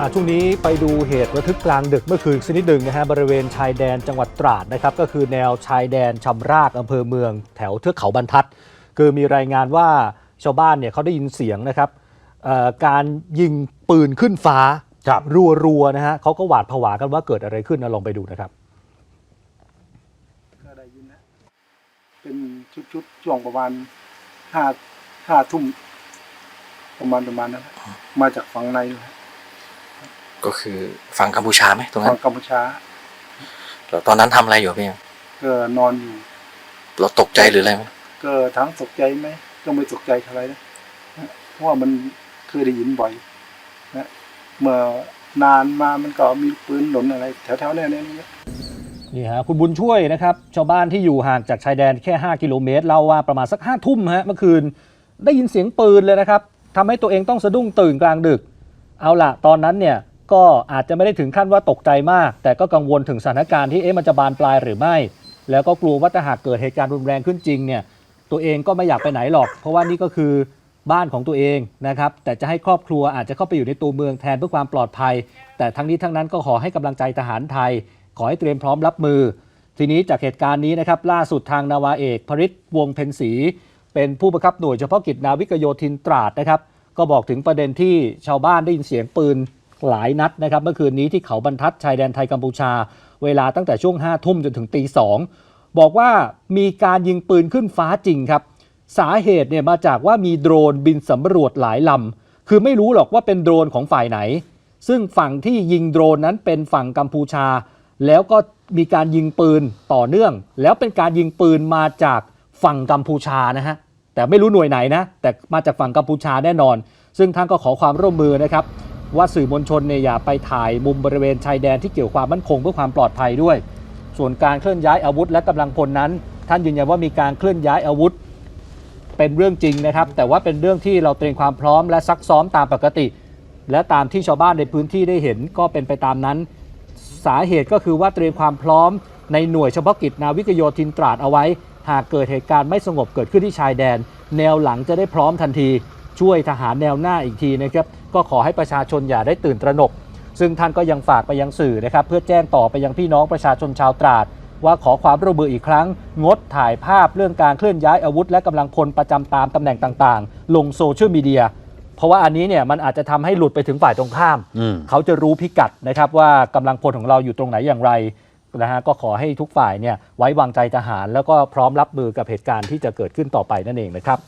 อะช่วงนี้ไปดูเหตุระทึกกลางดึกเมื่อคืนสักนิดหนึ่งนะฮะบริเวณชายแดนจังหวัดตราดนะครับก็คือแนวชายแดนชำรากอำเภอเมือง แถวเทือกเขาบรรทัด คือมีรายงานว่าชาวบ้านเนี่ยเขาได้ยินเสียงนะครับเอ่อการยิงปืนขึ้นฟ้าครับรัวๆนะฮะเขาก็หวาดผวากันว่าเกิดอะไรขึ้นนะลองไปดูนะครับก็ได้ยินนะเป็นชุดๆช่วงประมาณห้าห้าทุ่มประมาณประมาณนั้นนะมาจากฝั่งในนะ ก็คือฝั่งกัมพูชาไหมตรงนั้ฝั่นงกัมพูชาแล้วตอนนั้นทำอะไรอยู่พี่ก็นอนอยู่ เราตกใจหรืออะไรไหมก็ทั้งตกใจไหมก็ไม่ตกใจเท่าไหรนะเพราะว่ามันเคยได้ยินบ่อยนะเมื่อนานมามันก็มีปืนหล่นอะไร แถวๆเนี้เนี่ยนี่นี่ฮะคุณบุญช่วยนะครับ ชาวบ้านที่อยู่ห่างจากชายแดนแค่ 5 กิโลเมตรเล่าว่าประมาณสัก5ทุ่มฮะเมื่อคืนได้ยินเสียงปืนเลยนะครับทำให้ตัวเองต้องสะดุ้งตื่นกลางดึก เอาล่ะ ตอนนั้นเนี่ย ก็อาจจะไม่ได้ถึงขั้นว่าตกใจมาก แต่ก็กังวลถึงสถานการณ์ที่เอ๊ะมันจะบานปลายหรือไม่ แล้วก็กลัวว่าถ้าหากเกิดเหตุการณ์รุนแรงขึ้นจริงเนี่ยตัวเองก็ไม่อยากไปไหนหรอก เพราะว่านี่ก็คือบ้านของตัวเองนะครับแต่จะให้ครอบครัวอาจจะเข้าไปอยู่ในตัวเมืองแทนเพื่อความปลอดภัย แต่ทั้งนี้ทั้งนั้นก็ขอให้กำลังใจทหารไทย ขอให้เตรียมพร้อมรับมือ ทีนี้จากเหตุการณ์นี้นะครับล่าสุดทางนาวาเอกพริศวงเพ็ญศรีเป็นผู้บังคับหน่วยเฉพาะกิจนาวิกโยธินตราดนะครับก็บอกถึงประเด็นที่ชาวบ้านได้ยินเสียงปืน หลายนัดนะครับเมื่อคืนนี้ที่เขาบรรทัดชายแดนไทยกัมพูชา เวลาตั้งแต่ช่วง5ทุ่มจนถึงตีสองบอกว่ามีการยิงปืนขึ้นฟ้าจริงครับ สาเหตุเนี่ยมาจากว่ามีโดรนบินสำรวจหลายลำคือไม่รู้หรอกว่าเป็นโดรนของฝ่ายไหน ซึ่งฝั่งที่ยิงโดรนนั้นเป็นฝั่งกัมพูชา แล้วก็มีการยิงปืนต่อเนื่อง แล้วเป็นการยิงปืนมาจากฝั่งกัมพูชานะฮะแต่ไม่รู้หน่วยไหนนะ แต่มาจากฝั่งกัมพูชาแน่นอน ซึ่งท่านก็ขอความร่วมมือนะครับ ว่าสื่อมวลชนเนี่ยอย่าไปถ่ายมุมบริเวณชายแดนที่เกี่ยวความมั่นคงเพื่อความปลอดภัยด้วย ส่วนการเคลื่อนย้ายอาวุธและกำลังพลนั้น ท่านยืนยันว่ามีการเคลื่อนย้ายอาวุธ เป็นเรื่องจริงนะครับ แต่ว่าเป็นเรื่องที่เราเตรียมความพร้อมและซักซ้อมตามปกติ และตามที่ชาวบ้านในพื้นที่ได้เห็นก็เป็นไปตามนั้น สาเหตุก็คือว่าเตรียมความพร้อม ในหน่วยเฉพาะกิจนาวิกโยธินตราดเอาไว้ หากเกิดเหตุการณ์ไม่สงบเกิดขึ้นที่ชายแดน แนวหลังจะได้พร้อมทันที ช่วยทหารแนวหน้าอีกทีนะครับก็ขอให้ประชาชนอย่าได้ตื่นตระหนก ซึ่งท่านก็ยังฝากไปยังสื่อนะครับเพื่อแจ้งต่อไปยังพี่น้องประชาชนชาวตราด ว่าขอความร่วมมืออีกครั้ง งดถ่ายภาพเรื่องการเคลื่อนย้ายอาวุธ และกำลังพลประจำตามตำแหน่งต่างๆ ลงโซเชียลมีเดียเพราะว่าอันนี้เนี่ยมันอาจจะทำให้หลุดไปถึงฝ่ายตรงข้ามอืมเขาจะรู้พิกัดนะครับว่ากำลังพลของเราอยู่ตรงไหนอย่างไรนะฮะก็ขอให้ทุกฝ่ายเนี่ยไว้วางใจทหาร แล้วก็พร้อมรับมือกับเหตุการณ์ที่จะเกิดขึ้นต่อไปนั่นเองนะครับ